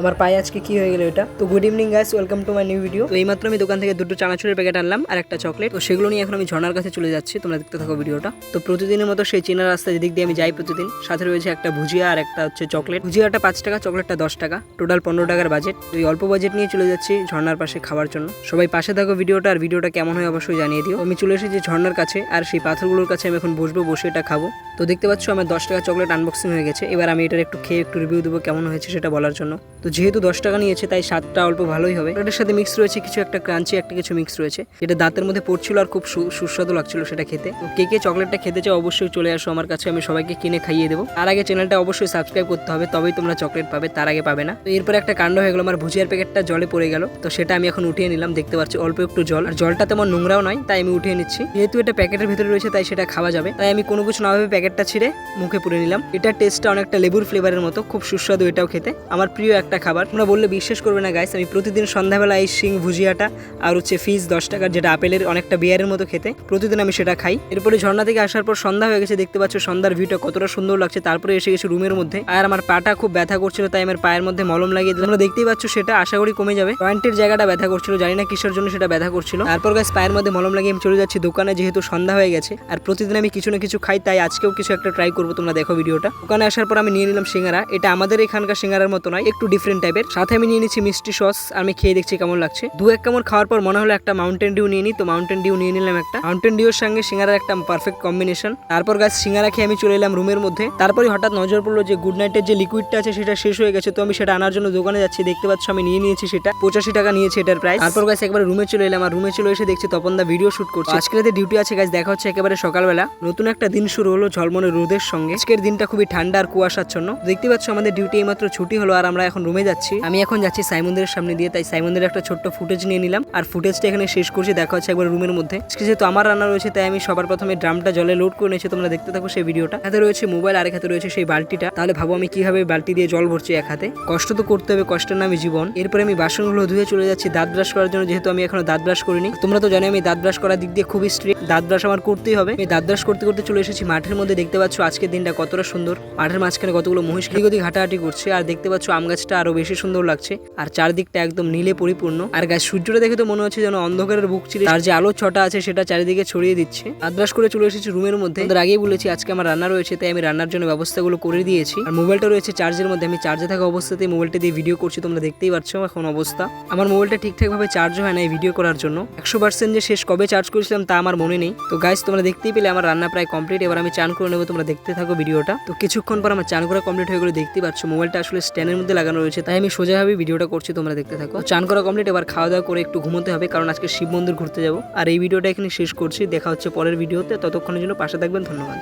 আমার পায়ে আজকে কি হয়ে গেল এটা? তো good evening guys welcome to my new video তো এইমাত্র আমি দোকান থেকে দুটো চানাচুরের প্যাকেট আনলাম আর একটা চকলেট তো সেগুলো নিয়ে এখন আমি ঝর্ণার কাছে চলে যাচ্ছি। তোমরা দেখতে থাকো ভিডিওটা। তো প্রতিদিনের মতো সেই চেনা রাস্তা যেদিক দিয়ে আমি যাই প্রতিদিন, সাথে রয়েছে একটা ভুজিয়া আর একটা হচ্ছে চকলেট ভুজিয়াটা পাঁচ টাকা চকলেটটা দশ টাকা। টোটাল পনেরো টাকার বাজেট তো এই অল্প বাজেট নিয়ে চলে যাচ্ছি ঝর্ণার পাশে খাওয়ার জন্য। সবাই পাশে থাকো ভিডিওটা আর ভিডিওটা কেমন হয় অবশ্যই জানিয়ে দিও। আমি চলে এসেছি ঝর্ণার কাছে আর সেই পাথরগুলোর কাছে আমি এখন বসবো, বসে এটা খাব। তো দেখতে পাচ্ছ আমার দশ টাকা চকলেট আনবক্সিং হয়ে গেছে। এবার আমি এটার একটু খেয়ে একটু রিভিউ দেবো কেমন হয়েছে সেটা বলার জন্য। তো যেহেতু দশ টাকা নিয়েছে, তাই স্বাদটা অল্প ভালোই হবে। এটার সাথে মিক্স রয়েছে কিছু একটা ক্রাঞ্চি একটা কিছু মিক্স রয়েছে। যেটা দাঁতের মধ্যে পড়ছিল আর খুব সুস্বাদু লাগছিল সেটা খেতে। তো কে কে চকলেটটা খেতে চাও অবশ্যই চলে আসো আমার কাছে, আমি সবাইকে কিনে খাইয়ে দেবো। তার আগে চ্যানেলটা অবশ্যই সাবস্ক্রাইব করতে হবে, তবেই তোমরা চকলেট পাবে, তার আগে পাবে না। তো এরপরে একটা কাণ্ড হয়ে গেলো, আমার ভুজিয়ার প্যাকেটটা জলে পড়ে গেল। তো সেটা আমি এখন উঠিয়ে নিলাম, দেখতে পাচ্ছি অল্প একটু জল। আর জলটা তেমন নোংরাও নয়, তাই আমি উঠিয়ে নিচ্ছি। যেহেতু এটা প্যাকেটের ভিতরে রয়েছে, তাই সেটা খাওয়া যাবে। তাই আমি কোনো কিছু না ভাবে প্যাকেটটা ছিঁড়ে মুখে পুরে নিলাম। এটার টেস্টটা অনেকটা লেবুর ফ্লেভারের মতো, খুব সুস্বাদু এটাও খেতে। আমার প্রিয় একটা খাবার। তোমরা বললে বিশ্বাস করবে না গাইস আমি প্রতিদিন সন্ধ্যাবেলা এই শিং, ভুজিয়াটা আর হচ্ছে ফিজ দশ টাকার যেটা আপেলের অনেকটা বিয়ারের মতো খেতে, প্রতিদিন আমি সেটা খাই। এরপরে ঝর্ণা থেকে আসার পর সন্ধ্যা হয়ে গেছে, দেখতে পাচ্ছ সন্ধ্যার ভিউটা কতটা সুন্দর লাগছে। তারপরে এসে গেছে রুমের মধ্যে। আর আমার পাটা খুব ব্যথা করছিল, তাই আমার পায়ের মধ্যে মলম লাগিয়ে দিলাম। তোমরা দেখতেই পাচ্ছ সেটা, আশা করি কমে যাবে। পয়েন্টের জায়গাটা ব্যথা করছিল, জানি না কিসের জন্য সেটা ব্যথা করছিল। তারপর গাছ পায়ের মধ্যে মলম লাগিয়ে আমি চলে যাচ্ছি দোকানে, যেহেতু সন্ধ্যা হয়ে গেছে। আর প্রতিদিন আমি কিছু না কিছু খাই, তাই আজকেও কিছু একটা ট্রাই করব, তোমরা দেখো ভিডিওটা দোকানে আসার পর আমি নিয়ে নিলাম সিঙ্গারা। এটা আমাদের এখানকার সিঙ্গারার মতো নয়, একটু ডিফারেন্ট টাইপের সাথে আমি নিয়ে নিচ্ছি মিষ্টি সস আমি খেয়ে দেখছি কেমন লাগছে। দু এক কেমন খাওয়ার পর মনে হলো একটা মাউন্টেন ডিউ নিয়ে নিই, তো মাউন্টেন ডিউ নিয়ে নিলাম একটা। মাউন্টেন ডিউর সঙ্গে সিঙ্গারার একটা পারফেক্ট কম্বিনেশন তারপর গাছ সিঙ্গারা খেয়ে আমি চলে এলাম রুমের মধ্যে। তারপরে হঠাৎ নজর পড়ল যে গুড নাইটের যে লিকুইডটা আছে, সেটা শেষ হয়ে গেছে। তো আমি সেটা আনার জন্য দোকানে যাচ্ছি, দেখতে পাচ্ছ আমি নিয়ে নিয়েছি সেটা। পঁচাশি টাকা নিয়েছে এটার প্রাইস তারপর গাছ একবার রুমে চলে এলাম, আর রুমে চলে এসে দেখছি তপন দা ভিডিও শুট করছে। আজকে ডিউটি আছে গাছ দেখা হচ্ছে একেবারে সকালবেলা। নতুন একটা দিন শুরু হলো ঝলমনে রোদের সঙ্গে। আজকের দিনটা খুবই ঠান্ডা আর কুয়াশাচ্ছন্ন। দেখতে পাচ্ছ আমাদের ডিউটি এইমাত্র ছুটি হলো আর আমরা এখন রুমে যাচ্ছি। আমি এখন যাচ্ছি সাই মন্দিরের সামনে দিয়ে, তাই সাই মন্দিরের একটা ছোট্ট ফুটেজ নিয়ে নিলাম। আর ফুটেজটা এখানে শেষ করছি, দেখা হচ্ছে একবার রুমের মধ্যে। আজকে যেহেতু আমার রান্না রয়েছে, তাই আমি সবার প্রথমে ড্রামটা জলে লোড করে নিয়েছি। তোমরা দেখতে থাকো সেই ভিডিওটা হাতে রয়েছে মোবাইল আর এক হাতে রয়েছে সেই বালতিটা। তাহলে ভাবো আমি কীভাবে বালতি দিয়ে জল ভরছি এক হাতে। কষ্ট তো করতে হবে, কষ্টের নামে জীবন। এরপরে আমি বাসনগুলো ধুয়ে চলে যাচ্ছি দাঁত ব্রাশ করার জন্য, যেহেতু আমি এখনও দাঁত ব্রাশ করিনি। তোমরা তো জানো আমি দাঁত ব্রাশ করার দিক দিয়ে খুবই স্ট্রিক্ট দাঁত ব্রাশ আমার করতেই হবে। আমি দাঁত ব্রাশ করতে করতে চলে এসেছি মাঠের মধ্যে। দেখতে পাচ্ছ আজকের দিনটা কতটা সুন্দর। মাঠের মাঝখানে কতগুলো মহিষ গতি হাঁটাহাঁটি করছে। আর দেখতে পাচ্ছ আম গাছটা আরও বেশি সুন্দর লাগছে। আর চারদিকটা একদম নীলে পরিপূর্ণ। আর গাছ সূর্যটা দেখে তো মনে হচ্ছে যেন অন্ধকারের বুক ছিল তার যে আলো ছটা আছে সেটা চারিদিকে ছড়িয়ে দিচ্ছে। আদ্রাস করে চলে এসেছি রুমের মধ্যে। ওদের আগেই বলেছি আজকে আমার রান্না রয়েছে, তাই আমি রান্নার জন্য ব্যবস্থাগুলো করে দিয়েছি। আর মোবাইলটা রয়েছে চার্জের মধ্যে। আমি চার্জে থাকা অবস্থাতেই মোবাইলটা দিয়ে ভিডিও করছি, তোমরা দেখতেই পাচ্ছ এখন অবস্থা। আমার মোবাইলটা ঠিকঠাক ভাবে চার্জ হয় না এই ভিডিও করার জন্য। একশো পার্সেন্ট যে শেষ কবে চার্জ করেছিলাম তা আমার মনে নেই। তো গাইস তোমরা দেখতেই পেলে আমার রান্না প্রায় কমপ্লিট এবার আমি চান করে নেব, তোমরা দেখতে থাকো ভিডিওটা। তো কিছুক্ষণ পর আমার চান করা কমপ্লিট হয়ে গেলে দেখতে পাচ্ছ, মোবাইলটা আসলে স্ট্যান্ডের মধ্যে লাগানো রয়েছে, তাই আমি সোজাভাবে ভিডিওটা করছি, তোমরা দেখতে থাকো। চান করা কমপ্লিট এবার খাওয়া দাওয়া করে একটু ঘুমোতে হবে, কারণ আজকে শিব মন্দির ঘুরতে যাব। আর এই ভিডিওটা এখানে শেষ করছি, দেখা হচ্ছে পরের ভিডিওতে, ততক্ষণের জন্য পাশে থাকবেন, ধন্যবাদ।